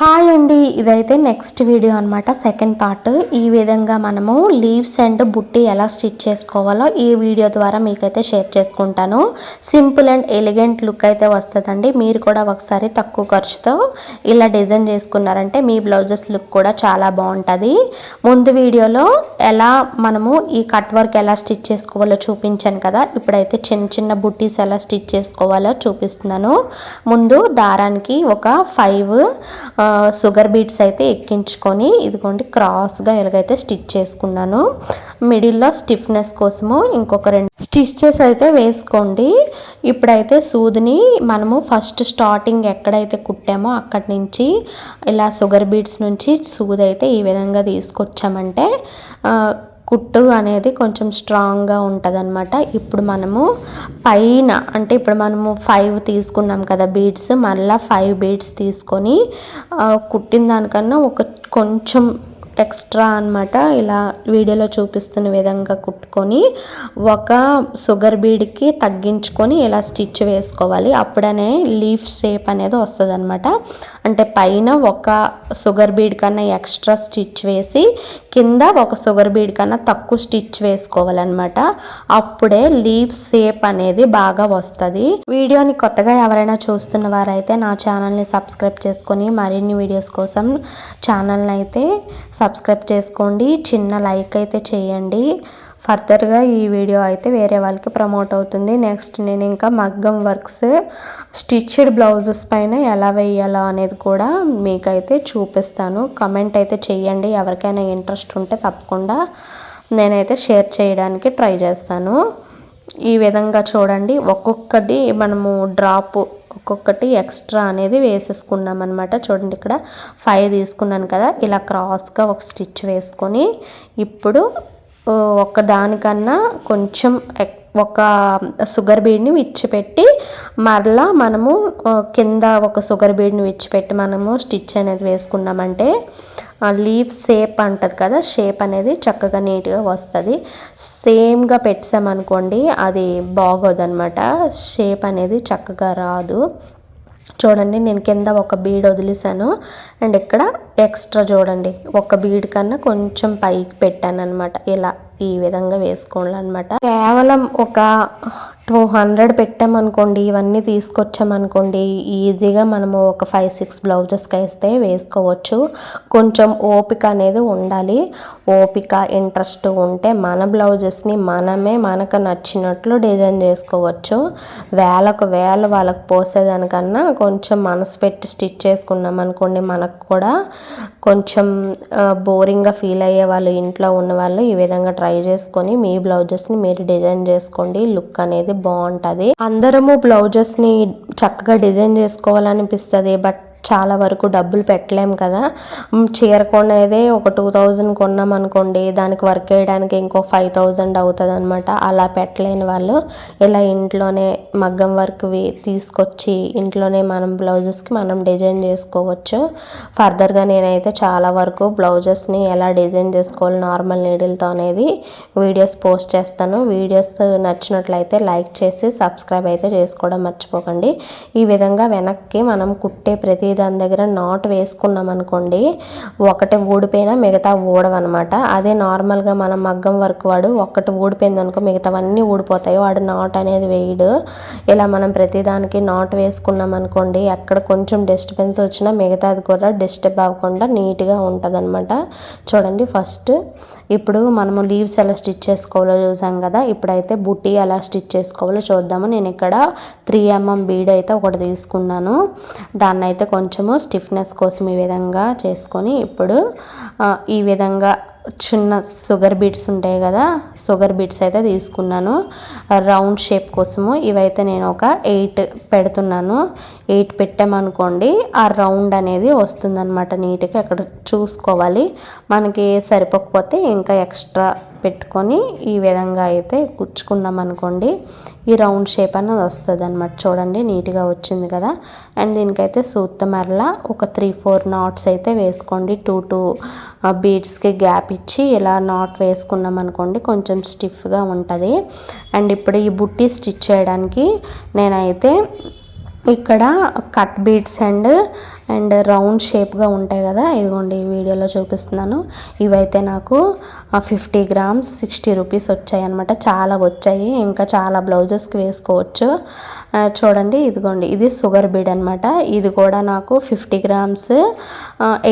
Hi అండి ఇదైతే next video అనమాట సెకండ్ పార్ట్ ఈ విధంగా మనము లీవ్స్ అండ్ బుట్టి ఎలా స్టిచ్ చేసుకోవాలో ఈ వీడియో ద్వారా మీకైతే షేర్ చేసుకుంటాను. సింపుల్ అండ్ ఎలిగెంట్ లుక్ అయితే వస్తుందండి. మీరు కూడా ఒకసారి తక్కువ ఖర్చుతో ఇలా డిజైన్ చేసుకున్నారంటే మీ బ్లౌజెస్ లుక్ కూడా చాలా బాగుంటుంది. ముందు వీడియోలో ఎలా మనము ఈ కట్ వర్క్ ఎలా స్టిచ్ చేసుకోవాలో చూపించాను కదా. ఇప్పుడైతే చిన్న చిన్న బుట్టీస్ ఎలా స్టిచ్ చేసుకోవాలో చూపిస్తున్నాను. ముందు దారానికి ఒక ఫైవ్ షుగర్ బీట్స్ అయితే ఎక్కించుకొని ఇదిగోండి క్రాస్గా ఎలాగైతే స్టిచ్ చేసుకున్నాను మిడిల్లో స్టిఫ్నెస్ కోసము ఇంకొక రెండు స్టిచ్చెస్ అయితే వేసుకోండి. ఇప్పుడైతే సూదిని మనము ఫస్ట్ స్టార్టింగ్ ఎక్కడైతే కుట్టామో అక్కడి నుంచి ఇలా షుగర్ బీట్స్ నుంచి సూది అయితే ఈ విధంగా తీసుకొచ్చామంటే కుట్టు అనేది కొంచెం స్ట్రాంగ్గా ఉంటుంది ఇప్పుడు మనము పైన అంటే ఇప్పుడు మనము ఫైవ్ తీసుకున్నాం కదా బీడ్స్ మళ్ళీ ఫైవ్ బీడ్స్ తీసుకొని కుట్టిన దానికన్నా ఒక కొంచెం ఎక్స్ట్రా అనమాట ఇలా వీడియోలో చూపిస్తున్న విధంగా కుట్టుకొని ఒక షుగర్ బీడ్కి తగ్గించుకొని ఇలా స్టిచ్ వేసుకోవాలి. అప్పుడనే లీఫ్ షేప్ అనేది వస్తుంది అనమాట అంటే పైన ఒక షుగర్ బీడ్ కన్నా ఎక్స్ట్రా స్టిచ్ వేసి కింద ఒక షుగర్ బీడ్ కన్నా తక్కువ స్టిచ్ వేసుకోవాలన్నమాట. అప్పుడే లీఫ్ షేప్ అనేది బాగా వస్తుంది. వీడియోని కొత్తగా ఎవరైనా చూస్తున్న వారైతే నా ఛానల్ని సబ్స్క్రైబ్ చేసుకొని మరిన్ని వీడియోస్ కోసం ఛానల్ని అయితే సబ్స్క్రైబ్ చేసుకోండి. చిన్న లైక్ అయితే చేయండి. ఫర్దర్గా ఈ వీడియో అయితే వేరే వాళ్ళకి ప్రమోట్ అవుతుంది. నెక్స్ట్ నేను ఇంకా మగ్గం వర్క్స్ స్టిచ్డ్ బ్లౌజెస్ పైన ఎలా వేయాలో అనేది కూడా మీకైతే చూపిస్తాను. కమెంట్ అయితే చేయండి. ఎవరికైనా ఇంట్రెస్ట్ ఉంటే తప్పకుండా నేనైతే షేర్ చేయడానికి ట్రై చేస్తాను. ఈ విధంగా చూడండి. ఒక్కొక్కటి మనము డ్రాప్ ఒక్కొక్కటి ఎక్స్ట్రా అనేది వేసేసుకున్నాం అనమాట చూడండి ఇక్కడ ఫైవ్ తీసుకున్నాను కదా. ఇలా క్రాస్గా ఒక స్టిచ్ వేసుకొని ఇప్పుడు ఒక దానికన్నా కొంచెం ఒక షుగర్ బీడ్ని విచ్చిపెట్టి మరలా మనము కింద ఒక షుగర్ బీడ్ని విచ్చిపెట్టి మనము స్టిచ్ అనేది వేసుకున్నామంటే లీవ్ షేప్ అంటుంది కదా షేప్ అనేది చక్కగా నీట్గా వస్తుంది. సేమ్గా పెట్టామనుకోండి అది బాగోదనమాట షేప్ అనేది చక్కగా రాదు. చూడండి నేను కింద ఒక బీడ్ వదిలేసాను అండ్ ఇక్కడ ఎక్స్ట్రా చూడండి ఒక బీడ్ కన్నా కొంచెం పైకి పెట్టాను అనమాట ఇలా ఈ విధంగా వేసుకోవాలన్నమాట. కేవలం ఒక టూ హండ్రెడ్ పెట్టామనుకోండి ఇవన్నీ తీసుకొచ్చామనుకోండి ఈజీగా మనము ఒక ఫైవ్ సిక్స్ బ్లౌజెస్కి వేస్తే వేసుకోవచ్చు. కొంచెం ఓపిక అనేది ఉండాలి. ఓపిక ఇంట్రెస్ట్ ఉంటే మన బ్లౌజెస్ని మనమే మనకు నచ్చినట్లు డిజైన్ చేసుకోవచ్చు. వేలకు వేలు వాళ్ళకి పోసేదానికన్నా కొంచెం మనసు పెట్టి స్టిచ్ చేసుకున్నాం అనుకోండి మనకు కూడా కొంచెం బోరింగ్గా ఫీల్ అయ్యే వాళ్ళు ఇంట్లో ఉన్న వాళ్ళు ఈ విధంగా ట్రై చేసుకొని మీ బ్లౌజెస్ని మీరు డిజైన్ చేసుకోండి. లుక్ అనేది బాగుంటుంది. అందరము బ్లౌజెస్ని చక్కగా డిజైన్ చేసుకోవాలనిపిస్తుంది బట్ చాలా వరకు డబ్బులు పెట్టలేము కదా. చీర కొనేదే ఒక టూ థౌజండ్ కొన్నాం అనుకోండి దానికి వర్క్ వేయడానికి ఇంకో ఫైవ్ థౌజండ్ అవుతుంది అనమాట అలా పెట్టలేని వాళ్ళు ఇలా ఇంట్లోనే మగ్గం వర్క్వి తీసుకొచ్చి ఇంట్లోనే మనం బ్లౌజెస్కి మనం డిజైన్ చేసుకోవచ్చు. ఫర్దర్గా నేనైతే చాలా వరకు బ్లౌజెస్ని ఎలా డిజైన్ చేసుకోవాలి నార్మల్ నీడిల్తో అనేది వీడియోస్ పోస్ట్ చేస్తాను. వీడియోస్ నచ్చినట్లయితే లైక్ చేసి సబ్స్క్రైబ్ అయితే చేసుకోవడం మర్చిపోకండి. ఈ విధంగా వెనక్కి మనం కుట్టే ప్రతి దాని దగ్గర నాట్ వేసుకున్నాం అనుకోండి ఒకటి ఊడిపోయినా మిగతా ఊడవన్నమాట. అదే నార్మల్గా మనం మగ్గం వర్క్ వాడు ఒక్కటి ఊడిపోయింది అనుకో మిగతావన్నీ ఊడిపోతాయి. వాడు నాట్ అనేది వేయడు. ఇలా మనం ప్రతిదానికి నాట్ వేసుకున్నాం అనుకోండి ఎక్కడ కొంచెం డిస్టర్బెన్స్ వచ్చినా మిగతాది కూడా డిస్టర్బ్ అవ్వకుండా నీట్గా ఉంటుంది చూడండి ఫస్ట్. ఇప్పుడు మనము లీవ్స్ ఎలా స్టిచ్ చేసుకోవాలో చూసాం కదా ఇప్పుడైతే బుట్టి ఎలా స్టిచ్ చేసుకోవాలో చూద్దాము. నేను ఇక్కడ త్రీ ఎంఎం బీడ్ అయితే ఒకటి తీసుకున్నాను. దాన్ని అయితే కొంచెము స్టిఫ్నెస్ కోసం ఈ విధంగా చేసుకొని ఇప్పుడు ఈ విధంగా చిన్న షుగర్ బీట్స్ ఉంటాయి కదా షుగర్ బీట్స్ అయితే తీసుకున్నాను. రౌండ్ షేప్ కోసము ఇవైతే నేను ఒక ఎయిట్ పెడుతున్నాను. ఎయిట్ పెట్టామనుకోండి ఆ రౌండ్ అనేది వస్తుందన్నమాట నీట్గా అక్కడ చూసుకోవాలి. మనకి సరిపోకపోతే ఇంకా ఎక్స్ట్రా పెట్టుకొని ఈ విధంగా అయితే కుచ్చుకున్నాం అనుకోండి ఈ రౌండ్ షేప్ అనేది వస్తుంది అనమాట చూడండి నీట్గా వచ్చింది కదా. అండ్ దీనికైతే సూత్త మరలా ఒక త్రీ ఫోర్ నాట్స్ అయితే వేసుకోండి. టూ టూ బీడ్స్కి గ్యాప్ తప్పించి ఇలా నాట్ వేసుకున్నాం అనుకోండి కొంచెం స్టిఫ్గా ఉంటుంది. అండ్ ఇప్పుడు ఈ బుట్టి స్టిచ్ చేయడానికి నేనైతే ఇక్కడ cut beads and and round షేప్గా ఉంటాయి కదా ఇదిగోండి ఈ వీడియోలో చూపిస్తున్నాను. ఇవైతే నాకు ఫిఫ్టీ గ్రామ్స్ సిక్స్టీ రూపీస్ వచ్చాయి అనమాట చాలా వచ్చాయి. ఇంకా చాలా బ్లౌజెస్కి వేసుకోవచ్చు. చూడండి ఇదిగోండి ఇది షుగర్ బీడ్ అనమాట ఇది కూడా నాకు ఫిఫ్టీ గ్రామ్స్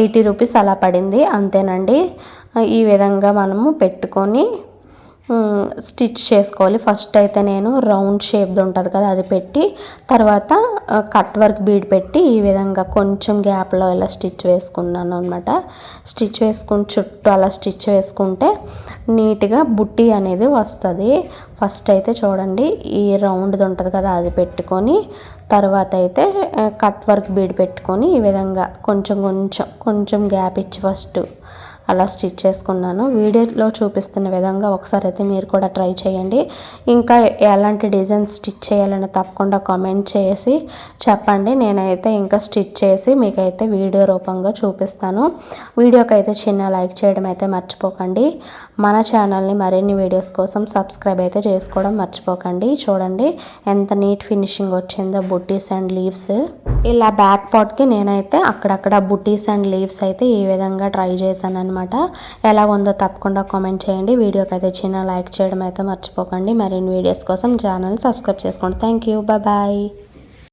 ఎయిటీ రూపీస్ అలా పడింది. అంతేనండి. ఈ విధంగా మనము పెట్టుకొని స్టిచ్ చేసుకోవాలి. ఫస్ట్ అయితే నేను రౌండ్ షేప్ది ఉంటుంది కదా అది పెట్టి తర్వాత కట్ వర్క్ బీడ్ పెట్టి ఈ విధంగా కొంచెం గ్యాప్లో ఇలా స్టిచ్ వేసుకున్నాను అనమాట స్టిచ్ వేసుకుని చుట్టూ అలా స్టిచ్ వేసుకుంటే నీట్గా బుట్టి అనేది వస్తుంది. ఫస్ట్ అయితే చూడండి ఈ రౌండ్ది ఉంటుంది కదా అది పెట్టుకొని తర్వాత అయితే కట్ వర్క్ బీడ్ పెట్టుకొని ఈ విధంగా కొంచెం కొంచెం కొంచెం గ్యాప్ ఇచ్చి ఫస్ట్ అలా స్టిచ్ చేసుకున్నాను. వీడియోలో చూపిస్తున్న విధంగా ఒకసారి అయితే మీరు కూడా ట్రై చేయండి. ఇంకా ఎలాంటి డిజైన్స్ స్టిచ్ చేయాలని తప్పకుండా కామెంట్ చేసి చెప్పండి. నేనైతే ఇంకా స్టిచ్ చేసి మీకైతే వీడియో రూపంగా చూపిస్తాను. వీడియోకి అయితే చిన్న లైక్ చేయడం అయితే మర్చిపోకండి. మన ఛానల్ని మరిన్ని వీడియోస్ కోసం సబ్స్క్రైబ్ అయితే చేసుకోవడం మర్చిపోకండి. చూడండి ఎంత నీట్ ఫినిషింగ్ వచ్చిందో బుట్టీస్ అండ్ లీవ్స్. ఇలా బ్యాక్ పార్ట్కి నేనైతే అక్కడక్కడ బుట్టీస్ అండ్ లీవ్స్ అయితే ఈ విధంగా ట్రై చేశాను అనమాట ఎలా ఉందో తప్పకుండా కామెంట్ చేయండి. వీడియోకి అయితే చిన్న లైక్ చేయడం అయితే మర్చిపోకండి. మరిన్ని వీడియోస్ కోసం ఛానల్ సబ్స్క్రైబ్ చేసుకోండి. Thank you bye